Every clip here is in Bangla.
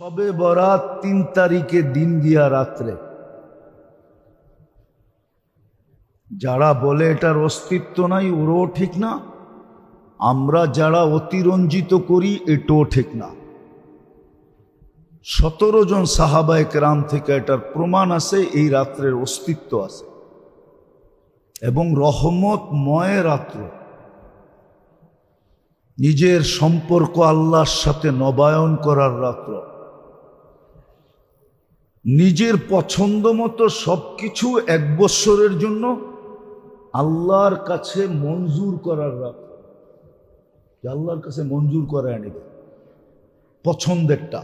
সবে বরাত তিন তারিখে দিন গিয়া রাত্রে। যারা বলে এটার অস্তিত্ব নাই, ওরও ঠিক না। আমরা যারা অতিরঞ্জিত করি, এটাও ঠিক না। সতেরো জন সাহাবায়ক রাম থেকে এটার প্রমাণ আছে, এই রাত্রের অস্তিত্ব আছে। এবং রহমতময় রাত্র। নিজের সম্পর্ক আল্লাহর সাথে নবায়ন করার রাত্র। নিজের পছন্দ মতো সব কিছু এক বৎসরের জন্য আল্লাহর কাছে মঞ্জুর করার যে আল্লাহর কাছে মঞ্জুর করে আনিবে পছন্দেরটা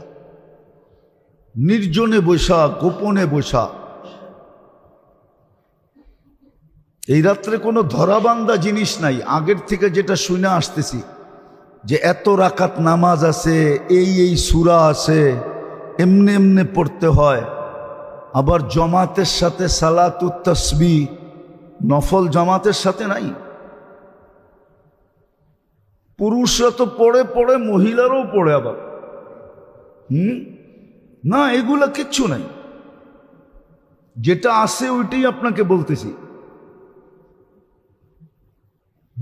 নির্জনে বৈশা, গোপনে বৈশা। এই রাত্রে কোনো ধরাবান্ধা জিনিস নাই। আগের থেকে যেটা শুনে আসতেছি যে এত রাকাত নামাজ আছে, এই এই সুরা আছে, এমনি এমনি পড়তে হয়। আবার জমাতের সাথে সালাতুত তসবি নফল জামাতের সাথে নাই। পুরুষরা তো পড়ে পড়ে, মহিলারাও পড়ে আবার। হুম? না, এগুলা কিচ্ছু নাই। যেটা আছে ওইটাই আপনাকে বলতেছি।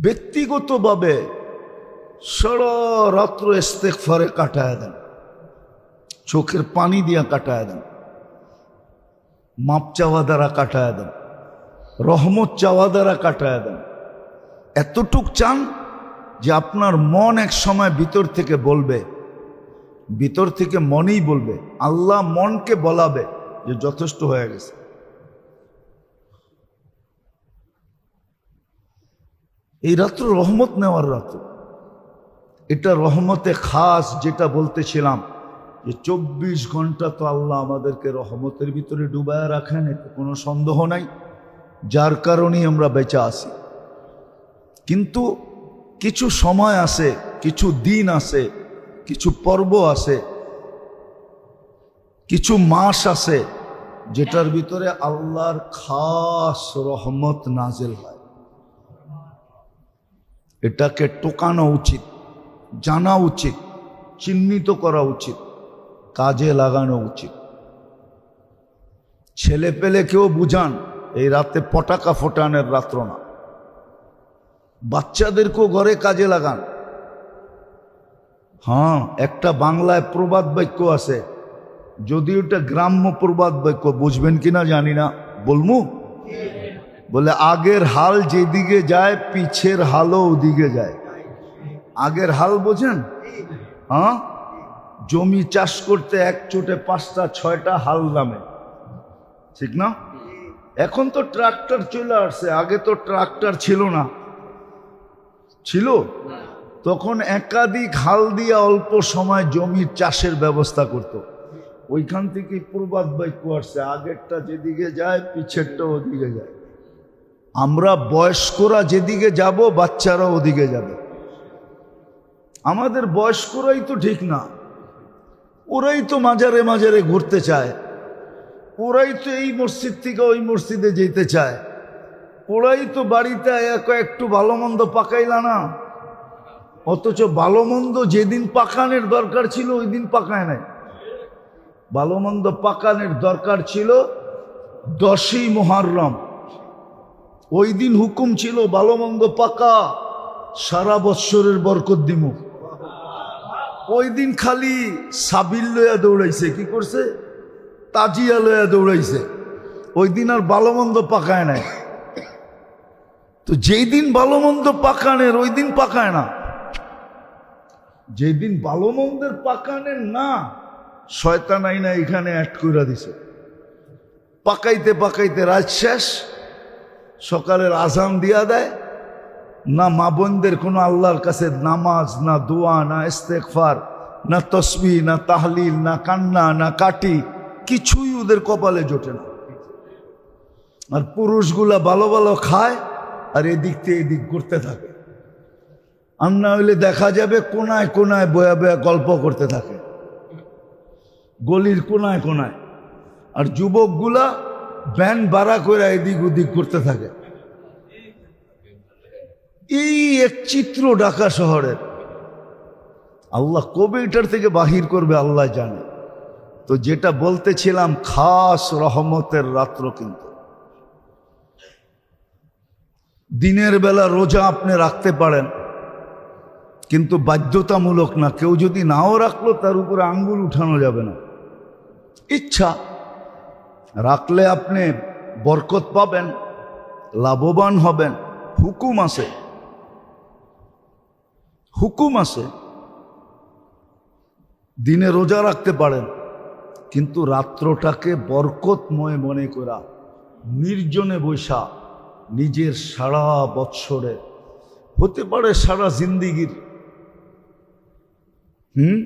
ব্যক্তিগতভাবে সারা রাত্র ইস্তেকফারে কাটায় দেন। চোখের পানি দিয়া কাটায় দেন। মাপ চাওয়া দ্বারা কাটায় দেন, রহমত চাওয়া দ্বারা কাটায় দেন। এতটুক চান যে আপনার মন এক সময় ভিতর থেকে বলবে, ভিতর থেকে মনেই বলবে, আল্লাহ মনকে বলাবে যে যথেষ্ট হয়ে গেছে। এই রাত্র রহমত নেওয়ার রাত্র। এটা রহমতে খাস যেটা বলতেছিলাম যে চব্বিশ ঘণ্টা তো আল্লাহ আমাদেরকে রহমতের ভিতরে ডুবায় রাখেন, এতে কোনো সন্দেহ নাই। যার কারণেই আমরা বেঁচে আসি কিন্তু কিছু সময় আছে, কিছু দিন আছে, কিছু পর্ব আছে, কিছু মাস আছে, যেটার ভিতরে আল্লাহর খাস রহমত নাজেল হয়। এটাকে টোকানো উচিত, জানা উচিত, চিহ্নিত করা উচিত। কাজে লাগানো উচিত। ছেলে পেলে কেউ বুঝান, এই রাতে পটাকা ফোটানের রাত্র না। বাচ্চাদেরকেও ঘরে কাজে লাগান। হ্যাঁ একটা বাংলায় প্রবাদ বাক্য আছে, যদি ওটা গ্রাম্য প্রবাদ বাক্য, বুঝবেন কিনা জানি না। বলমু? বলে, আগের হাল যেদিকে যায়, পিছের হালও ওদিকে যায়। আগের হাল বোঝেন? হ্যাঁ? জমি চাষ করতে এক চোটে পাঁচটা, ছয়টা হাল নামে। ঠিক না? এখন তো ট্রাক্টর চলে আসছে, আগে তো ট্রাক্টর ছিল না। ছিল? তখন একাধিক হাল দিয়ে অল্প সময় জমির চাষের ব্যবস্থা করত। ওইখান থেকে প্রবাদ বাক্য আসছে, আগেরটা যেদিকে যায়, পিছেরটা ওদিকে যায়। আমরা বয়স্করা যেদিকে যাব বাচ্চারা ওদিকে যাবে। আমাদের বয়স্করাই তো ঠিক না। ওরাই তো মাজারে মাজারে ঘুরতে চায়। ওরাই তো এই মসজিদ থেকে ওই মসজিদে যেতে চায়। ওরাই তো বাড়িতে এক একটু ভালো মন্দ পাকাইলা না। অথচ ভালো মন্দ যেদিন পাকানের দরকার ছিল, ওই দিন পাকায় নাই। ভালো মন্দ পাকানের দরকার ছিল দশই মহারম ওই দিন হুকুম ছিল ভালো মন্দ পাকা, সারা বৎসরের বরকত দিমু। ওই দিন খালি সাবিল লইয়া দৌড়াইছে, কি করছে? তাজিয়া লইয়া দৌড়াইছে। ওই দিন আর ভালো মন্দ পাকায় নাই। তো যেই দিন ভালো মন্দ পাকানের, ওই দিন পাকায় না। যেদিন ভালো মন্দের পাকানের না, শয়তান আইনা এখানে অ্যাড করে দিছে। পাকাইতে পাকাইতে রাত শেষ, সকালের আজান দিয়া দেয়। না মা বোনদের কোনো আল্লাহর কাছে নামাজ, না দোয়া, না ইস্তেকফার না তসবি, না তাহলিল, না কান্না, না কাটি, কিছুই ওদের কপালে জোটে না। আর পুরুষগুলা ভালো ভালো খায় আর এদিক থেকে এদিক ঘুরতে থাকে। আর না হইলে দেখা যাবে কোনায় কোনায় বয়া বয়া গল্প করতে থাকে। গলির কোনায় কোনায়। আর যুবকগুলা ব্যান বাড়া করে এদিক ওদিক করতে থাকে। এই এক চিত্র ঢাকা শহরের। আল্লাহ কবে এটার থেকে বাহির করবে আল্লাহ জানে। তো যেটা বলতেছিলাম, খাস রহমতের রাত্র কিন্তু। দিনের বেলা রোজা আপনি রাখতে পারেন, কিন্তু বাধ্যতামূলক না। কেউ যদি নাও রাখল, তার উপরে আঙ্গুল উঠানো যাবে না। ইচ্ছা, রাখলে আপনি বরকত পাবেন, লাভবান হবেন, হুকুম আছে। হুকুম আছে। দিনে রোজা রাখতে পারেন, কিন্তু রাত্রটাকে বরকতময় মনে করা, নির্জনে বৈশা নিজের সারা বৎসরে। হতে পারে সারা জিন্দিগির। হুম?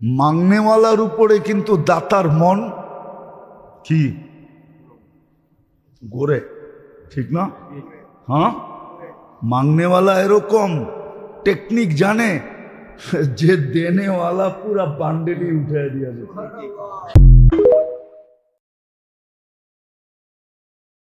মাংনেওয়ালার উপরে কিন্তু দাতার মন কি? গোরে ঠিক না? হ্যাঁ? মাংনেওয়ালা এরকম টেকনিক জানে যে দেনেওয়ালা পুরা বান্ডেলি উঠে দিয়েছে।